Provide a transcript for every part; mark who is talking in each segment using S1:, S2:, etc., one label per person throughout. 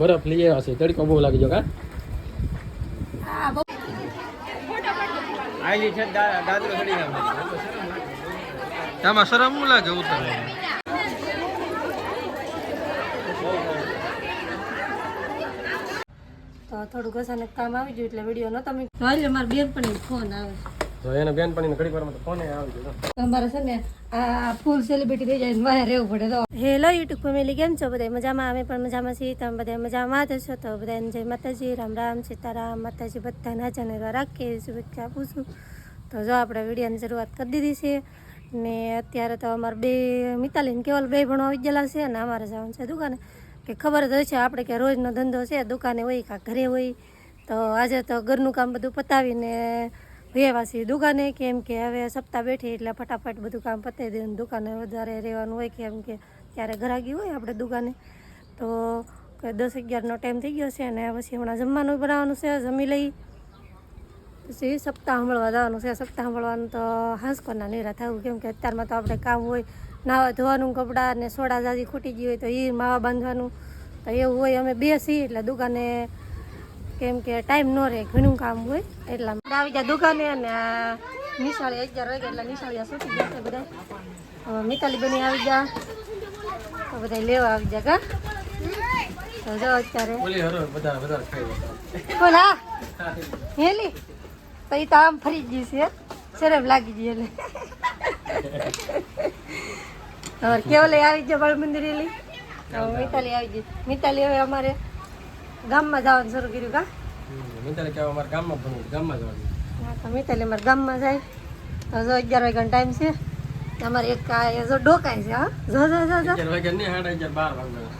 S1: બરફ લઈ આવ્યા છે. તડકો બહુ લાગી ગયો કા? આઈલી છે દાદરો ચડી ગયા.
S2: આમાં શરમ હું લાગે ઉતરે.
S3: તો થોડું ઘસાને કામ આવી ગયું એટલે વીડિયો નતો મેં એટલે મારા બેન પણ ફોન આવે
S1: તો એને બેન પણ ઘડીક વારમાં તો ફોને આવી ગયો.
S3: તમારે છે ને આ ફૂલ સેલિબ્રિટી થઈ જાય મારે રહેવું પડે તો. હેલો યુટ્યુબ ફેમિલી કેમ છો? બધા મજામાં? અમે પણ મજામાં છીએ. તમે બધા મજામાં જ છો તો બધાને જય માતાજી રામ રામ સીતારામ. માતાજી બધાના જને રાખીએ શુભેચ્છા આપું છું. તો જો આપણે વિડીયોની શરૂઆત કરી દીધી છે. ને અત્યારે તો અમારે બે મિતાલીન કેવલ બે ભણવા આવી ગયેલા છે અને અમારે જવાનું છે દુકાને. કે ખબર જ હોય છે આપણે કે રોજનો ધંધો છે દુકાને હોય કાં ઘરે હોય. તો આજે તો ઘરનું કામ બધું પતાવીને છીએ દુકાને કેમ કે હવે સપ્તાહ બેઠી એટલે ફટાફટ બધું કામ પતાવી દે દુકાને વધારે રહેવાનું હોય કેમ કે ત્યારે ઘરાગી હોય આપણે દુકાને. તો દસ અગિયારનો ટાઈમ થઈ ગયો છે અને પછી હમણાં જમવાનું બનાવવાનું છે, જમી લઈ. પછી સપ્તાહ સાંભળવા જવાનું છે, સપ્તાહ સાંભળવાનું તો હાંસકોના નીરા થવું, કેમ કે અત્યારમાં તો આપણે કામ હોય નાવા ધોવાનું કપડાં ને સોડા જાજી ખૂટી ગઈ હોય તો એ માવા બાંધવાનું. તો એવું હોય, અમે બેસી એટલે દુકાને કેમ કે ટાઈમ ન રહે ઘણું કામ હોય એટલા માટે. આવી ગયા દુકાને અને આ નિશાળી અગિયાર વાગે એટલે નિશાળીયા સૂટી ગયા છે બધા હવે મિતાલી બની આવી ગયા. તો બધા લેવા આવી ગયા કા? તો જો અત્યારે. બોલ હા. હેલી? તો એ તો આમ ફરી ગઈ છે શરમ લાગી ગઈ એટલે હવે કેવલે આવી ગયા બાળ મંદિર એલી હવે મિતાલી આવી ગઈ. મિતાલી હવે અમારે ગામમાં જવાનું શરૂ કર્યું કા?
S1: મેં તારે કહેવા અમારા ગામમાં ભણવું ગામમાં જવાનું
S3: હા તો મિતાલી અમારે ગામમાં જાય. તો જો અગિયાર વાગ્યાનો ટાઈમ છે. અમારે એક જો ડોકાય છે હા? જો જો જો
S1: અગિયાર વાગ્યા નહીં સાડા અગિયાર બાર વાગ્યા.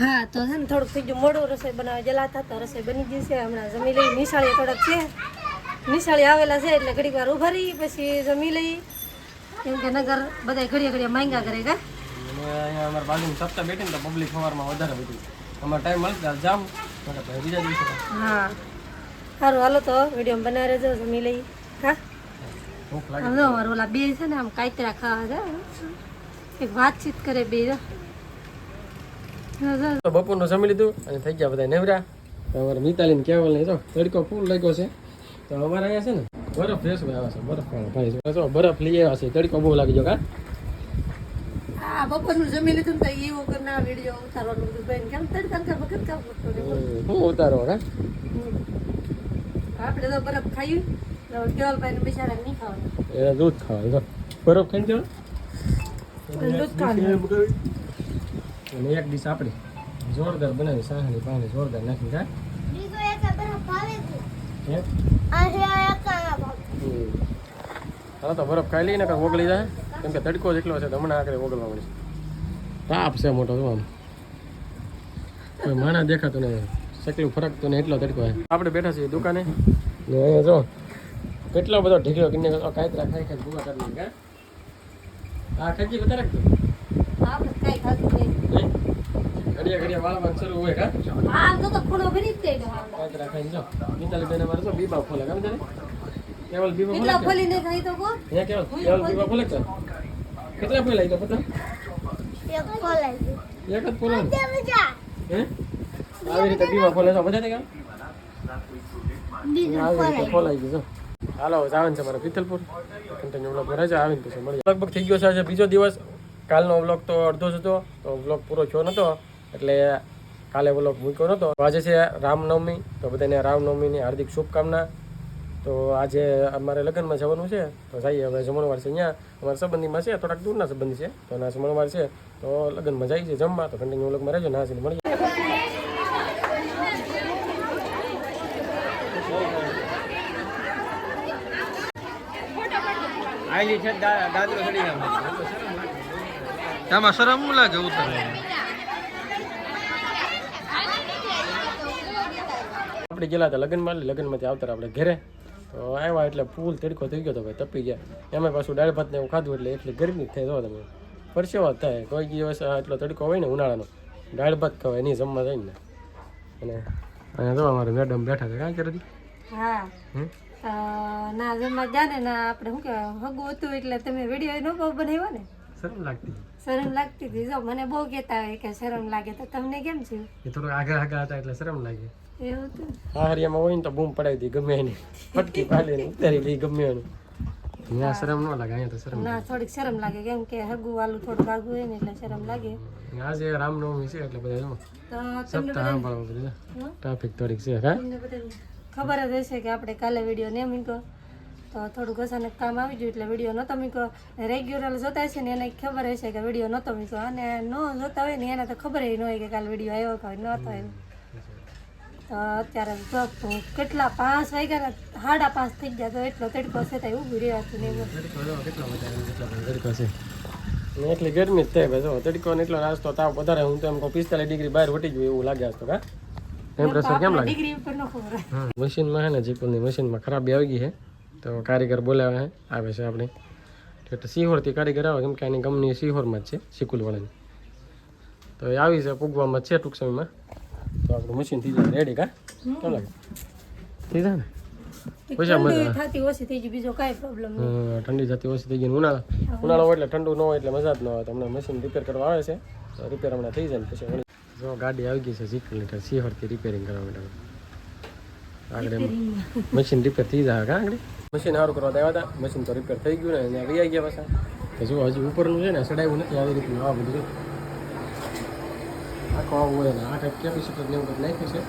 S3: હા તો છે ને થોડુંક થઈ ગયું. મોડું રસોઈ બનાવવા જલાતા તો રસોઈ બની ગઈ છે. હમણાં જમી લઈ. નિશાળી થોડાક છે. નિશાળી આવેલા છે એટલે ઘડીક વાર ઊભા રહી પછી જમી લઈ. કેમ કે નગર બધા ઘડિયા ઘડિયા માંગ્યા કરે કા?
S1: અમારા બાજુ સપ્તાહ બેઠી ને તો પબ્લિક સવારમાં વધારે બધી. અમારે ટાઈમ મળશે જામ. મારા ભાઈ બીજા દિવસે
S3: હા. સારું હાલો તો વીડિયો બનાવી રહેજો જમી લઈ હા?
S1: ભૂખ લાગે.
S3: આમ જો અમારે ઓલા બે છે ને આમ કાંતરા ખાવા છે એક વાતચીત કરે બે.
S1: તો બપોરનું જમી લીધું અને થઈ ગયા બધા નેવરા. અમારે મિતાલીને કેવલ નહીં તો તડકો ફૂલ લાગ્યો છે. તો અમારે અહીંયા છે ને બરફ ફેસ આવે છે બરફ ભાઈ. બરફ લઈ આવ્યા છે તડકો બહુ લાગી ગયો કા?
S3: હા બપોરનું જમી લીધું ને તો એવું કરના વીડિયો ઉતારવાનું બધું બેન કેમ તડકા તડકા વખત કામ કરતો.
S1: હું ઉતારો
S3: આપણે તો બરફ ખાયું કેવલભાઈ ને બિચારા નહીં ખાવાનું.
S1: એ દૂધ ખાવા બરફ ખાઈ જાવ
S3: દૂધ ખાવાનું.
S1: અને એક ડીશ આપણે. જોરદાર બનાવી સાહણી પાણી જોરદાર નાખી કા હે? હમ. હા તો બરફ ખાઈ લઈને કાંઈ ઓગળી જાય. કેમ કે તડકો જેટલો છે તો હમણાં આગળ ઓગળવા મળશે. તાપ છે મોટો જો આમ? કોઈ માણા દેખાતું નહીં સકલું ફરકતું નહીં એટલો તડકો છે. આપણે બેઠા છીએ દુકાને. ને અહીંયા જો કેટલો બધો ઢીકલો કિન્ને કાંતરા ખાઈ ખાઈ ભૂગા કરી. હા? ખેંચી વધારે રાખજો. ઘડિયા ઘડિયા વાળવાનું શરૂ હોય કા
S3: હા તો તો ખૂણો ભરી જ દે
S1: કાંતરા ખાઈને જો મિતાલી બેન મારે જો બીબા ખોલે કામ તારે કેવલ બીબા ખોલે છે?
S3: ખાઈ તો
S1: હે કેવલ કેવલ બીબા ખોલે છે કેટલા ફોલા આવી તો પતા એક જ ફોલા ને? હે? આવી રીતે બીબા ફોલે છો બધા ગયા આવી? રીતે ખોલાઈ ગયું હાલો જાવન છે મારા પિથલપુર કન્ટિન્યુ બ્લોગ છે આવીને પછી મળી લગભગ થઈ ગયો છે આજે બીજો દિવસ. કાલનો વ્લોગ તો અડધો જ હતો તો વ્લોગ પૂરો થયો નતો એટલે કાલે વ્લોગ મૂક્યો નતો. તો આજે છે રામનવમી તો બધાને રામનવમીની હાર્દિક શુભકામના. તો આજે અમારે લગ્નમાં જવાનું છે. તો જઈએ હવે જમણવાર છે અહીંયા અમારા સંબંધીમાં છે થોડાક દૂરના સંબંધી છે. તો ના જમણવાર છે તો લગ્નમાં જાય છે જમવા. તો કન્ટિન્યુ લગ્નમાં રહેજો ના છે મળીએ
S2: આમાં શરમ હું લાગે ઉતરે
S1: આપણે ગયેલા હતા લગ્નમાં લગ્નમાંથી આવતા આપણે ઘરે. તો આવ્યા એટલે ફૂલ તડકો થઈ ગયો તો ભાઈ તપી ગયા. એમાં પાછું દાળ ભાત ને એવું ખાધું એટલે એટલી ગરમી થઈ જવા તમે. પરસેવા થાય. કોઈ દિવસ એટલો તડકો હોય ને ઉનાળાનો દાળ ભાત ખવાય નહીં જમવા જાય ને. અને અહીંયા તો અમારે મેડમ બેઠા છે. કાંઈ કરી
S3: હા. ના જમવા જાને ના આપણે શું કહેવાય હગું હતું એટલે તમે વીડિયો ન બનાવ્યો ને.
S1: સરસ લાગતી.
S3: શરમ લાગતી હતી. જો મને બહુ કહેતા હોય કે શરમ લાગે તો તમને કેમ છે
S1: એ થોડું આગળ આગળ હતા એટલે શરમ લાગે.
S3: એવું હતું
S1: હારિયામાં હોય ને તો બૂમ પડાવી દી ગમે એની. ફટકી પાડીને ઉતારી લઈ ગમે એનું. ત્યાં શરમ ન લાગે અહીંયા તો શરમ
S3: ના થોડીક શરમ લાગે. કેમ કે હગુ વાલું થોડુંક આગું હોય ને એટલે શરમ લાગે.
S1: આજે રામનવમી છે એટલે બધા
S3: તો તમને
S1: બધું. ટ્રાફિક થોડીક છે હા?
S3: તમને બધાને ખબર જ હશે કે આપણે કાલે વીડિયો નહીં મૂક્યો તો થોડુંક ઘસાને કામ આવી ગયું એટલે વીડિયો નહોતો મૂક્યો. રેગ્યુલર જોતા હશે ને એને ખબર હશે કે વીડિયો નહોતો મૂક્યો. અને ન જોતા હોય ને એને તો ખબર ન હોય કે કાલે વીડિયો આવ્યો કે નહોતો આવ્યો. તો અત્યારે જો કેટલા પાંચ વાગ્યા સાડા પાંચ થઈ ગયા તો એટલો તડકો છે તો
S1: કેટલો બધો તડકો છે? ને એટલી ગરમી જ થાય ભાઈ. તડકો ને એટલો નાસ્તો તાવ વધારે હું તો એમ કહું પિસ્તાલીસ ડિગ્રી બહાર વટી ગયું એવું લાગે આજ તો કા? ટેમ્પરેચર કેમ લાગે. હા મશીનમાં છે ને જીપુરની મશીનમાં ખરાબી આવી ગઈ છે. તો કારીગર બોલાવે છે આવે છે આપણે. એટલે સિહોરથી કારીગર આવે કેમ કે આની કંપની સિહોરમાં જ છે સિકુલવાળાની. તો એ આવી છે પૂગવામાં છે ટૂંક સમયમાં. તો આપણું મશીન થઈ જાય રેડી કા? કેમ લાગે? થઈ જાય ને?
S3: ઠંડી થતી ઓછી થઈ ગઈ બીજો કાંઈ પ્રોબ્લેમ નહીં.
S1: ઠંડી જતી ઓછી થઈ ગઈ ઉનાળો. ઉનાળો. હોય એટલે ઠંડુ ન હોય એટલે મજા જ ન આવે. તો હમણાં મશીન રિપેર કરવા આવે છે. તો રિપેર હમણાં થઈ જાય પછી જો ગાડી આવી ગઈ છે સિકલ લીટર સિહોરથી રિપેરિંગ કરવા માટે. આગળ મશીન રિપેર થઈ જાય આગળ? મશીન સારું કરવા આવ્યા હતા. મશીન તો રિપેર થઈ ગયું ને અહીંયા આવી ગયા પાછા. તો જો હજી ઉપરનું છે ને સડાયું નથી આવી રીતનું આ બધું જો. આખો આવું હોય ને આ કંઈક કેપેસિટર ને એવું નાખ્યું છે.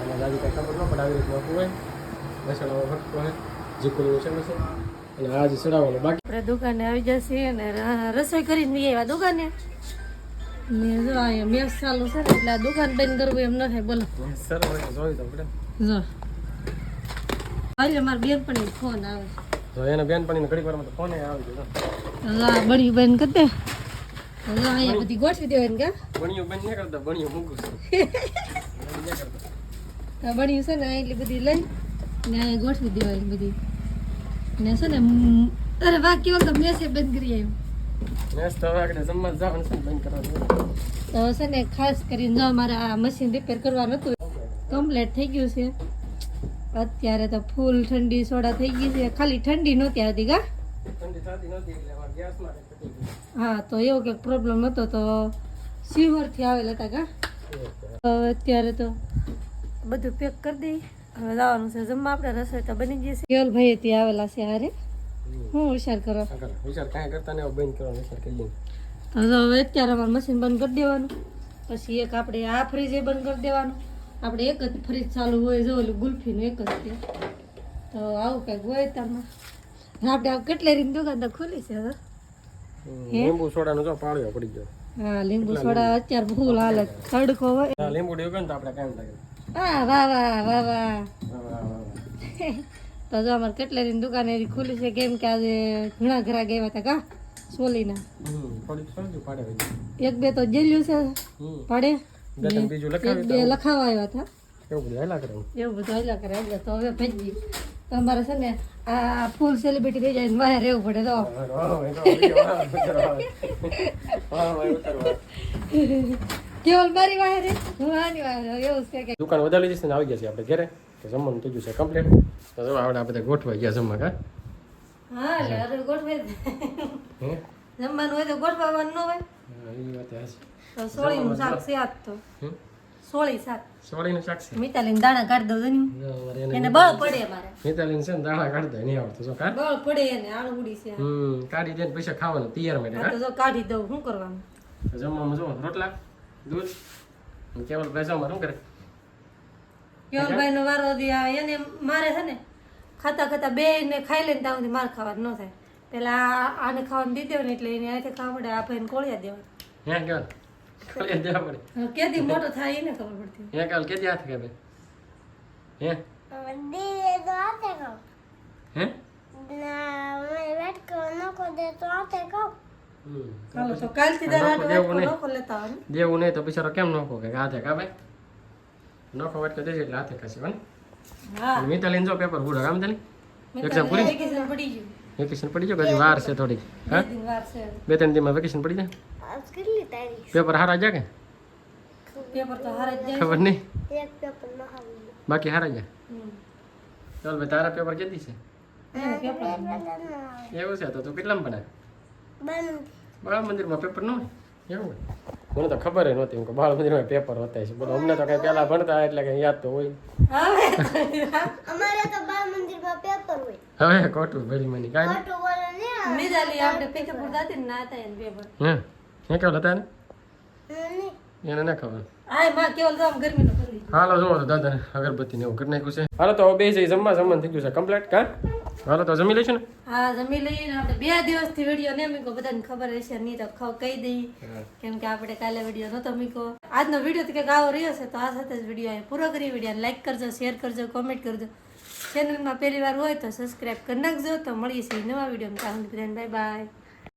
S1: એમાં દાદી કાંઈ ખબર ન પણ આવી રીતનું આખું હોય. મસાલામાં ફટકો હોય જીકુનું છે. મશીન અને આ જે સડાવવાનું બાકી.
S3: આપણે દુકાને આવી જશે અને રસોઈ કરીને બી આવ્યા દુકાને. મેં જો અહીંયા મેસ ચાલુ છે એટલે આ દુકાન બંધ કરવું એમ ન થાય બોલો.
S1: તો જોઈ તો પડે.
S3: જો. હાલે મારા બેન પણ ફોન આવે
S1: તો એને બેન પણ ઘડીક વારમાં તો ફોન આવી ગયો
S3: હવે આ બળી બંધ કરી દે અહીંયા બધી ગોઠવી કા?
S1: બણિયું બંધ નહીં કરતા બણિયું મૂકું છું.
S3: તો છે ને એટલી બધી લઈ ને અહીંયા ગોઠવી દેવાની બધી. ને છે ને અરે વાહ કેવો તો મેસે બંધ કરી આવ્યું
S1: તો છે ને બંધ કરવાનું
S3: તો છે ને ખાસ કરીને મારે આ મશીન રિપેર કરવાનું હતું કમ્પ્લીટ થઈ ગયું છે. અત્યારે તો ફૂલ ઠંડી સોડા થઈ ગઈ છે. ખાલી ઠંડી નહોતી આવતી
S1: હતી.
S3: હા તો એવો કંઈક પ્રોબ્લેમ હતો તો સિવરથી આવેલા હતા હવે અત્યારે તો બધું પેક કરી દઈ. હવે લાવવાનું છે જમવા. આપણે રસોઈ તો બની ગઈ છે. કેવલભાઈ થી આવેલા છે હારે? હું હોશિયાર કરો.
S1: હોશિયાર કાંઈ કરતા ને બંધ કરવાનો વિચાર કરીએ.
S3: તો હવે અત્યારે અમારે મશીન બંધ કરી દેવાનું. પછી એક આપણે આ ફ્રીજે બંધ કરી દેવાનું. આપણે એક જ ફ્રીજ ચાલુ હોય જો ઓલું ગુલ્ફીનું એક જ છે. તો આવું કંઈક હોય તમે આપણે આ કેટલી દુકાન તો ખુલી છે હવે?
S1: લીંબુ સોડાનો જો પાળ્યો પડી ગયો.
S3: હા લીંબુ સોડા અત્યારે ફૂલ હાલે તડકો હોય.
S1: લીંબુ ડ્યો ને તો આપણે કાંઈ લાગે
S3: હા વાહ વાહ વાહ વાહ. તો જો અમારે કેટલી દુકાન એની ખુલી છે કેમ કે આજે ઘણા ઘરા ગયા હતા કા સોલીના. એક બે તો જેલ્યું છે. પડે.
S1: બીજું
S3: બે લખાવા આવ્યા હતા.
S1: એવું બધું હેલા કરે
S3: એવું બધું હાલ્યા કરે. એટલે તો હવે ભેજી તમારે છે ને આ ફૂલ સેલિબ્રિટી થઈ જાય મારે રહેવું પડે તો. કેવલ મારી વાહે રે? હું આની વાહે એવું છે કે.
S1: દુકાન વધારી જશે ને આવી ગયા છે આપણે ઘરે. કે જમવાનું થઈ ગયું છે કમ્પ્લીટ તો જો આપણે આ બધા ગોઠવાઈ ગયા જમવા કા?
S3: હા એટલે ગોઠવાઈ જમવાનું હોય તો ગોઠવવાનું ન હોય.
S1: એ વાત.
S3: તો સોળીનું શાક છે આજ તો? સોળી શાક
S1: સોળીનું શાક છે
S3: મિતાલીને દાણા કાઢી દઉં
S1: અમારે એને
S3: બળ પડે મારે
S1: મિતાલીન છે ને દાણા કાઢતા નહીં આવડતું જો કા
S3: બળ પડે એને આળુડી છે
S1: હમ કાઢી દે ને પૈસા ખાવાનું તૈયાર માટે
S3: તો જો કાઢી દઉં શું કરવાનું
S1: જમવામાં જો રોટલા દૂધ કેવલ ભાઈ જમવા શું કરે
S3: કેવલભાઈ નો વારો દી આવે એને મારે છે ને ખાતા ખાતા બે ને ખાઈ લઈને ત્યાં સુધી માર ખાવાનું ન થાય પેલા આને ખાવાનું દીધી ને એટલે એને આથી ખાવા પડે આ ભાઈને કોળિયા દેવા
S1: હે કાલ? ખાલી જવા પડે
S3: કેદી મોટો થાય એને ખબર પડતી
S1: હે કાલ કેદી હાથ કે ભાઈ હે? હે? હમ.
S3: ચાલો તો કાલથી દાડા
S1: દેવું નહીં.
S3: તો લેતા આવવાનું
S1: દેવું નહીં તો બિચારો કેમ નોખો? કે હાથે કા ભાઈ નોખો દેશે એટલે હાથે કોને
S3: હા
S1: મિતાલીન જો પેપર પૂરા કામ તાલી એક્ઝામ
S3: તો
S1: પૂરી
S3: વેકેશન પડી ગયું.
S1: વેકેશન પડી ગયો કે વાર છે થોડી હા?
S3: બે
S1: ત્રણ દિવસમાં વેકેશન પડી જાય? પેપર હારા જાય કે
S3: પેપર તો હારે જ જાય
S1: ખબર નહીં બાકી હારા જાય
S3: હમ.
S1: ચાલ ભાઈ તારા પેપર કેતી છે એવું છે તો તું કેટલામાં ભણે બાળ મંદિરમાં પેપર ન હોય? એવું મને તો ખબર નહોતી હું કે બાળ મંદિરમાં પેપર હોતા છે. બોલો અમને તો કઈ પહેલા ભણતા એટલે કઈ યાદ તો હોય.
S4: અમારે તો બાળ મંદિરમાં પેપર હોય.
S1: હવે ખોટું ભરી મને કાંઈ
S4: ખોટું બોલે ને
S3: આપણે પેપર પૂરતા હતી ને નાતા એને પેપર.
S1: હે? હે કેવલ હતા ને. એને ના ખબર. હાલો જોવો તો દાદાને અગરબત્તી ને એવું કરી નાખ્યું છે. હાલો તો બે જઈ જમવા જમવાનું થઈ ગયું છે કમ્પ્લીટ કા? હાલો તો જમી લઈશું ને?
S3: હા જમી લઈને આપણે બે દિવસથી વીડિયો ને મીકો બધાને ખબર હશે નહીં તો કહી દઈ. કેમ કે આપણે કાલે વીડિયો નહોતો મીકો આજનો વીડિયો તો કંઈક આવો રહ્યો છે તો આ સાથે જ વીડિયો પૂરો કરી વીડિયો લાઈક કરજો શેર કરજો કોમેન્ટ કરજો. ચેનલમાં પહેલી વાર હોય તો સબસ્ક્રાઈબ કરી નાખજો. તો મળીએ છીએ નવા વિડીયોમાં ત્યાં બધાને બાય બાય